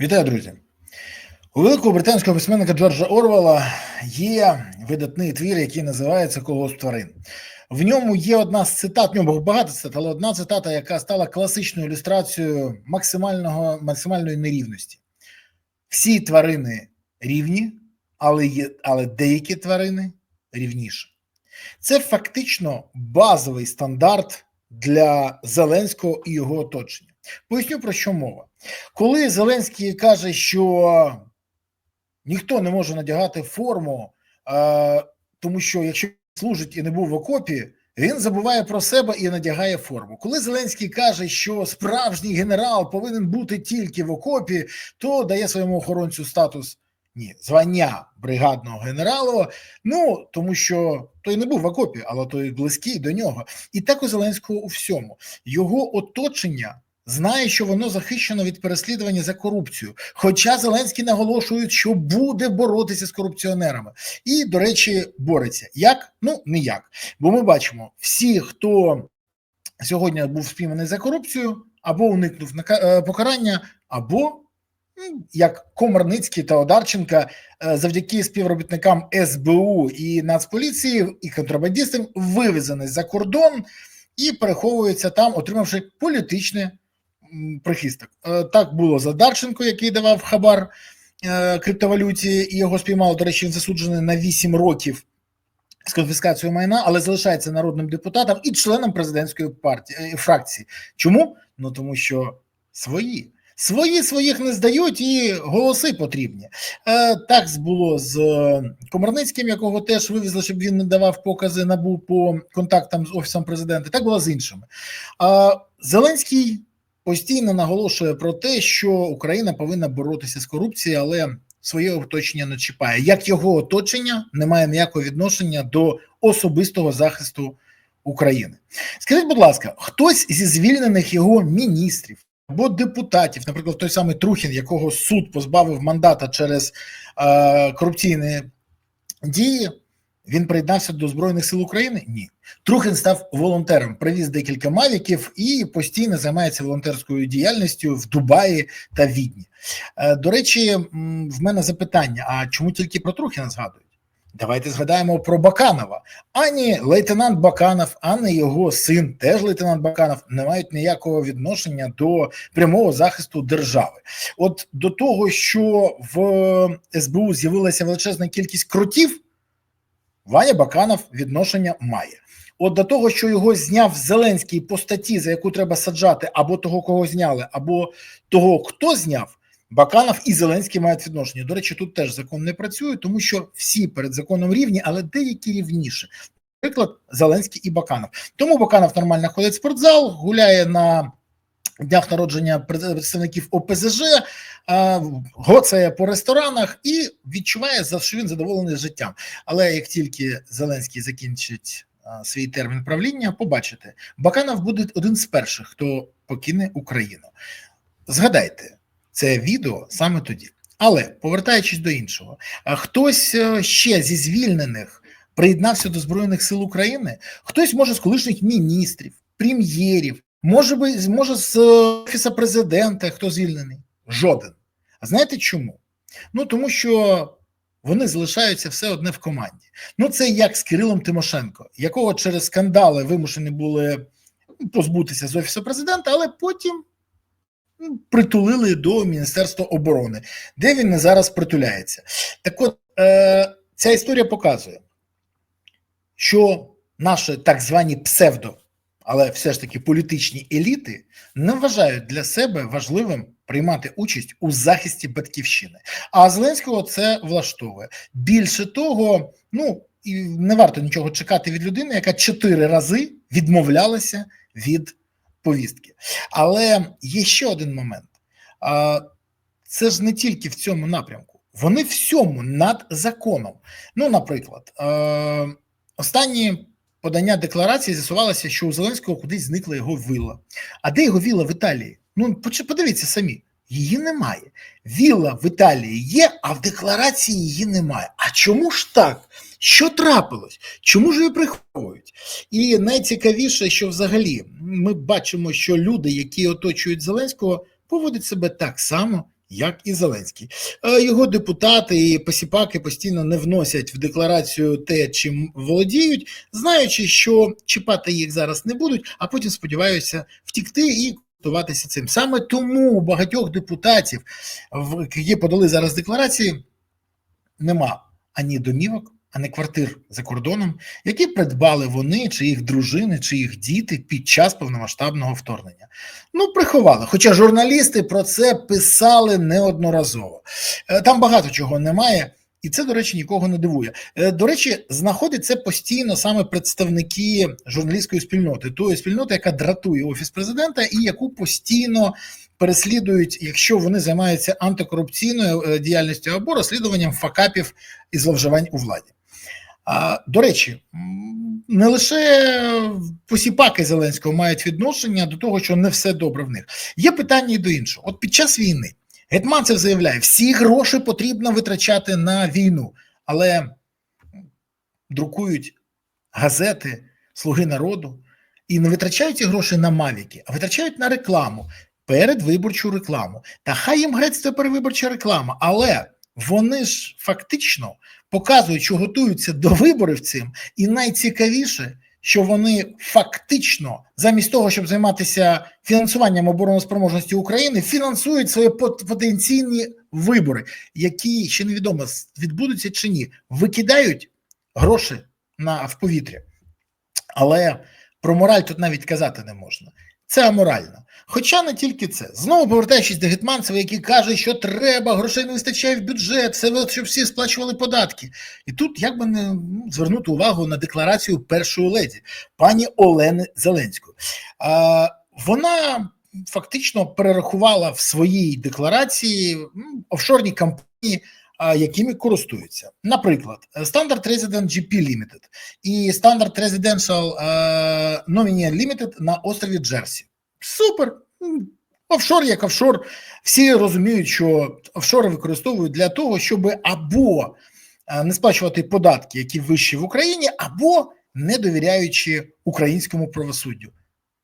Вітаю, друзі! У великого британського письменника Джорджа Орвела є видатний твір, який називається Колос тварин. В ньому є одна з цитат, в ньому багато цитат, але одна цитата, яка стала класичною ілюстрацією максимального, максимальної нерівності. Всі тварини рівні, але, є, але деякі тварини рівніші. Це фактично базовий стандарт для Зеленського і його оточення. Поясню про що мова. Коли Зеленський каже, що ніхто не може надягати форму, е, тому що якщо служить і не був в окопі, він забуває про себе і надягає форму. Коли Зеленський каже, що справжній генерал повинен бути тільки в окопі, то дає своєму охоронцю статус ні, звання бригадного генерала. Ну тому що той не був в окопі, але той близький до нього. І так у Зеленського у всьому його оточення знає, що воно захищено від переслідування за корупцію. Хоча Зеленський наголошує, що буде боротися з корупціонерами, і, до речі, бореться як? Ну ніяк. Бо ми бачимо, всі, хто сьогодні був спійманий за корупцію, або уникнув покарання, або як Комарницький та Одарченка завдяки співробітникам СБУ і Нацполіції і контрабандистам вивезені за кордон і переховуються там, отримавши політичне прихисток. Так було за Дарченко, який давав хабар криптовалюті, і його спіймали. До речі, він засуджений на 8 років з конфіскацією майна, але залишається народним депутатом і членом президентської партії фракції. Чому? Ну тому що свої. Свої своїх не здають, і голоси потрібні. Е, Так було з Комарницьким, якого теж вивезли, щоб він не давав покази набу по контактам з офісом президента. Так було з іншими. Е, Зеленський постійно наголошує про те, що Україна повинна боротися з корупцією, але своє оточення не чіпає. Як його оточення не має ніякого відношення до особистого захисту України. Скажіть, будь ласка, хтось зі звільнених його міністрів або депутатів, наприклад, той самий Трухін, якого суд позбавив мандата через е, корупційні дії, він приєднався до Збройних сил України? Ні. Трухін став волонтером, привіз декілька мавіків і постійно займається волонтерською діяльністю в Дубаї та Відні. Е, до речі, в мене запитання: а чому тільки про Трухіна згадують? Давайте згадаємо про Баканова. Ані лейтенант Баканов, ані його син, теж лейтенант Баканов, не мають ніякого відношення до прямого захисту держави. От до того, що в СБУ з'явилася величезна кількість кротів, Ваня Баканов відношення має. От до того, що його зняв Зеленський по статті, за яку треба саджати, або того, кого зняли, або того, хто зняв. Баканов і Зеленський мають відношення. До речі, тут теж закон не працює, тому що всі перед законом рівні, але деякі рівніше. Наприклад, Зеленський і Баканов. Тому Баканов нормально ходить в спортзал, гуляє на днях народження представників ОПЗЖ, гоцає по ресторанах і відчуває, що він задоволений життям. Але як тільки Зеленський закінчить свій термін правління, побачите, Баканов буде один з перших, хто покине Україну. Згадайте це відео саме тоді. Але повертаючись до іншого, хтось ще зі звільнених приєднався до Збройних сил України, хтось може з колишніх міністрів, прем'єрів, може би може з офіса президента, хто звільнений? Жоден. А знаєте чому? Ну тому що вони залишаються все одне в команді. Ну це як з Кирилом Тимошенко, якого через скандали вимушені були позбутися з офісу президента, але потім притулили до Міністерства оборони, де він не зараз притуляється. Так от е, ця історія показує, що наші так звані псевдо, але все ж таки політичні еліти не вважають для себе важливим приймати участь у захисті батьківщини. А Зеленського це влаштовує. Більше того, ну і не варто нічого чекати від людини, яка чотири рази відмовлялася від повістки. Але є ще один момент: це ж не тільки в цьому напрямку, вони всьому над законом. Ну, наприклад, останні подання декларації з'ясувалося, що у Зеленського кудись зникла його вилла. А де його вілла в Італії? Ну, подивіться самі. Її немає. Вілла в Італії є, а в декларації її немає. А чому ж так? Що трапилось? Чому ж її приховують? І найцікавіше, що взагалі ми бачимо, що люди, які оточують Зеленського, поводять себе так само, як і Зеленський. Його депутати і посіпаки постійно не вносять в декларацію те, чим володіють, знаючи, що чіпати їх зараз не будуть, а потім сподіваються втікти і користуватися цим. Саме тому у багатьох депутатів, які подали зараз декларації, нема ані домівок, ані квартир за кордоном, які придбали вони, чи їх дружини, чи їх діти під час повномасштабного вторгнення. Ну, приховали. Хоча журналісти про це писали неодноразово. Е, Там багато чого немає. І це, до речі, нікого не дивує. Е, До речі, знаходять це постійно саме представники журналістської спільноти, тої спільноти, яка дратує офіс президента, і яку постійно переслідують, якщо вони займаються антикорупційною е, діяльністю або розслідуванням факапів і зловживань у владі. До речі, не лише посіпаки Зеленського мають відношення до того, що не все добре в них. Є питання і до іншого. От під час війни Гетманцев заявляє, всі гроші потрібно витрачати на війну, але друкують газети Слуги народу і не витрачають ці гроші на мавіки, а витрачають на рекламу, передвиборчу рекламу. Та хай їм грець це передвиборча реклама, але вони ж фактично показують, що готуються до виборів цим, і найцікавіше, що вони фактично, замість того, щоб займатися фінансуванням обороноспроможності України, фінансують свої пот- потенційні вибори, які ще невідомо відбудуться чи ні, викидають гроші на в повітря. Але про мораль тут навіть казати не можна. Це аморально. Хоча не тільки це. Знову повертаючись до Гетманцева, який каже, що треба, грошей не вистачає в бюджет, все щоб всі сплачували податки. І тут як би не ну, звернути увагу на декларацію першої леді, пані Олени Зеленської. А, вона фактично перерахувала в своїй декларації офшорні компанії, якими користуються. Наприклад, Standard Resident GP Limited і Standard Residential е, Nominee Limited на острові Джерсі. Супер! Офшор як офшор. Всі розуміють, що офшори використовують для того, щоб або е, не сплачувати податки, які вищі в Україні, або не довіряючи українському правосуддю.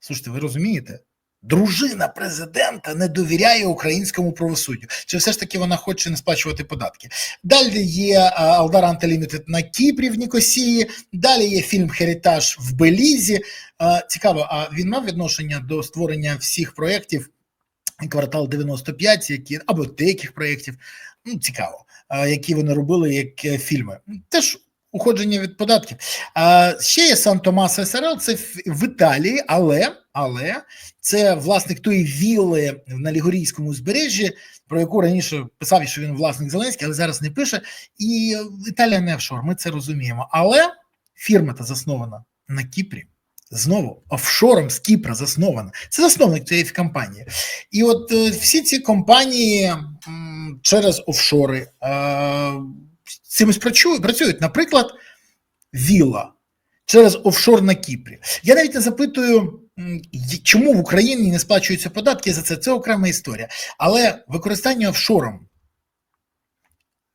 Слушайте, ви розумієте? Дружина президента не довіряє українському правосуддю. Чи все ж таки вона хоче не сплачувати податки? Далі є а, Алдар Антилімітед на Кіпрі в Нікосії. Далі є фільм Херітаж в Белізі. Цікаво, а він мав відношення до створення всіх проєктів квартал 95, які або деяких проєктів. Ну, цікаво, які вони робили як е, фільми. Теж уходження від податків. А ще є Сан Томас СРЛ, це в- Італії, але, але це власник тої вілли на Лігорійському узбережжі, про яку раніше писав, що він власник Зеленський, але зараз не пише. І Італія не офшор, ми це розуміємо. Але фірма та заснована на Кіпрі. Знову офшором з Кіпра заснована. Це засновник цієї компанії. І от е, всі ці компанії через офшори е, цимось працюють. Наприклад, Віла через офшор на Кіпрі. Я навіть не запитую, чому в Україні не сплачуються податки за це. Це окрема історія. Але використання офшором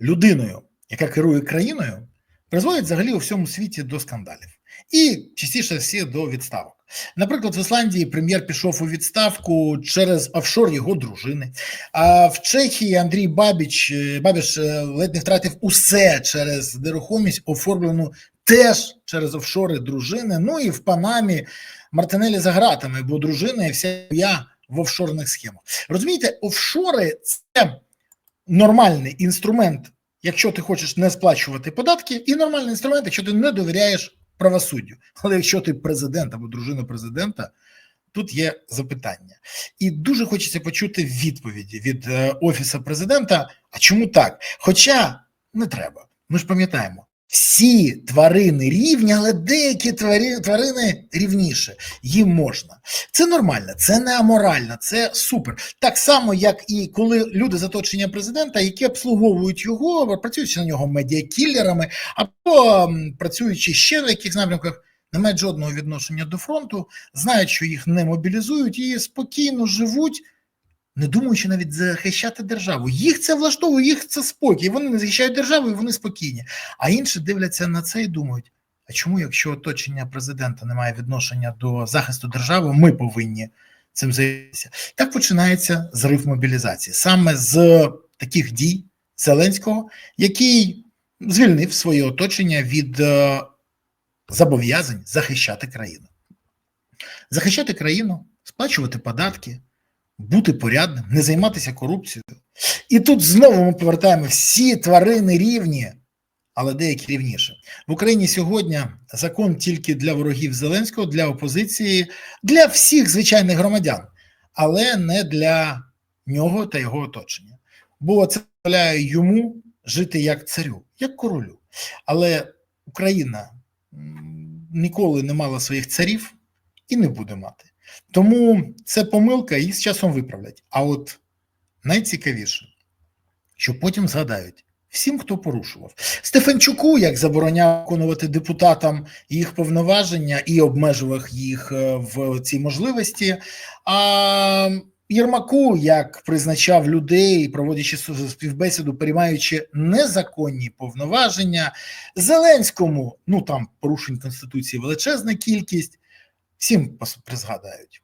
людиною, яка керує країною, призводить взагалі у всьому світі до скандалів. І частіше всі до відставок. Наприклад, в Ісландії прем'єр пішов у відставку через офшор його дружини. А в Чехії Андрій Бабіч е, Бабіш е, ледь не втратив усе через нерухомість, оформлену теж через офшори дружини. Ну і в Панамі Мартинелі за гратами, бо дружина і вся я в офшорних схемах. Розумієте, офшори це нормальний інструмент, якщо ти хочеш не сплачувати податки, і нормальний інструмент, якщо ти не довіряєш правосуддю. Але якщо ти президент або дружина президента, тут є запитання. І дуже хочеться почути відповіді від е, офісу президента. А чому так? Хоча не треба. Ми ж пам'ятаємо, всі тварини рівні, але деякі тварі, тварини рівніше. Їм можна. Це нормально, це не аморально, це супер. Так само, як і коли люди з оточення президента, які обслуговують його, працюючи на нього медіакілерами, або працюючи ще в яких напрямках, не мають жодного відношення до фронту, знають, що їх не мобілізують і спокійно живуть. Не думаючи навіть захищати державу, їх це влаштовує, їх це спокій. Вони не захищають державу, і вони спокійні. А інші дивляться на це і думають: а чому, якщо оточення президента не має відношення до захисту держави, ми повинні цим займатися. Так починається зрив мобілізації саме з таких дій Зеленського, який звільнив своє оточення від е, зобов'язань захищати країну, захищати країну, сплачувати податки, бути порядним, не займатися корупцією. І тут знову ми повертаємо всі тварини рівні, але деякі рівніше. В Україні сьогодні закон тільки для ворогів Зеленського, для опозиції, для всіх звичайних громадян, але не для нього та його оточення. Бо це дозволяє йому жити як царю, як королю. Але Україна ніколи не мала своїх царів і не буде мати. Тому це помилка, їх з часом виправлять. А от найцікавіше, що потім згадають всім, хто порушував Стефанчуку, як забороняв виконувати депутатам їх повноваження і обмежував їх е, в цій можливості. А Єрмаку, як призначав людей, проводячи співбесіду, приймаючи незаконні повноваження, Зеленському, ну там порушень конституції величезна кількість, всім призгадають.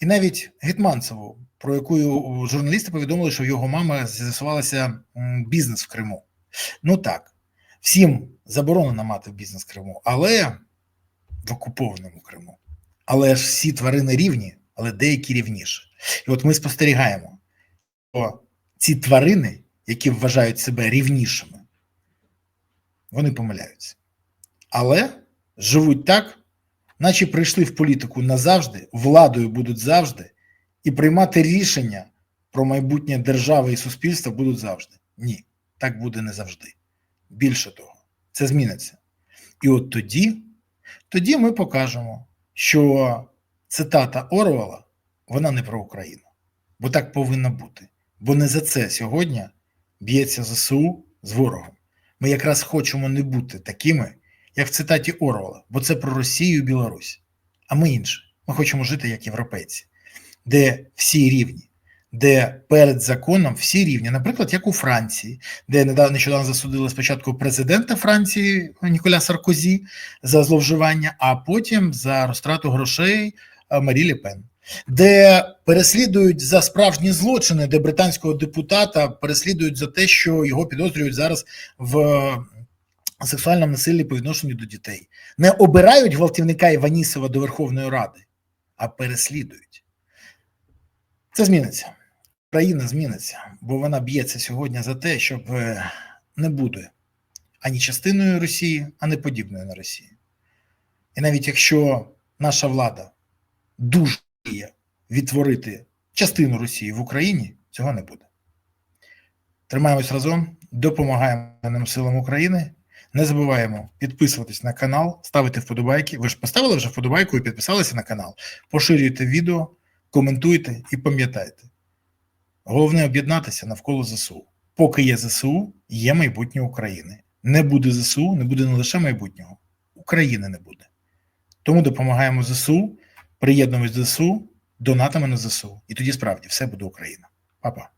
І навіть Гетманцеву, про яку журналісти повідомили, що його мама з'ясувалася бізнес в Криму. Ну так, всім заборонено мати бізнес в Криму, але в окупованому Криму. Але ж всі тварини рівні, але деякі рівніше. І от ми спостерігаємо, що ці тварини, які вважають себе рівнішими, вони помиляються. Але живуть так, наче прийшли в політику назавжди, владою будуть завжди, і приймати рішення про майбутнє держави і суспільства будуть завжди. Ні, так буде не завжди. Більше того, це зміниться. І от тоді, тоді ми покажемо, що цитата Орвала вона не про Україну, бо так повинно бути. Бо не за це сьогодні б'ється ЗСУ з ворогом. Ми якраз хочемо не бути такими, як в цитаті Орвала, бо це про Росію і Білорусь. А ми інше. Ми хочемо жити як європейці, де всі рівні, де перед законом всі рівні, наприклад, як у Франції, де недавно нещодавно засудили спочатку президента Франції Ніколя Саркозі за зловживання, а потім за розтрату грошей е, Марі Ле Пен. Де переслідують за справжні злочини, де британського депутата переслідують за те, що його підозрюють зараз в сексуальному насиллі по відношенню до дітей, не обирають гвалтівника Іванісова до Верховної Ради, а переслідують. Це зміниться. Країна зміниться, бо вона б'ється сьогодні за те, щоб е, не бути ані частиною Росії, а не подібною на Росію. І навіть якщо наша влада дуже відтворити частину Росії в Україні, цього не буде. Тримаємось разом, допомагаємо силам України. Не забуваємо підписуватись на канал, ставити вподобайки. Ви ж поставили вже вподобайку і підписалися на канал. Поширюйте відео, коментуйте і пам'ятайте. Головне об'єднатися навколо ЗСУ. Поки є ЗСУ, є майбутнє України. Не буде ЗСУ, не буде не лише майбутнього, України не буде. Тому допомагаємо ЗСУ, приєднуємось до ЗСУ, донатами на ЗСУ. І тоді справді все буде Україна. Па-па.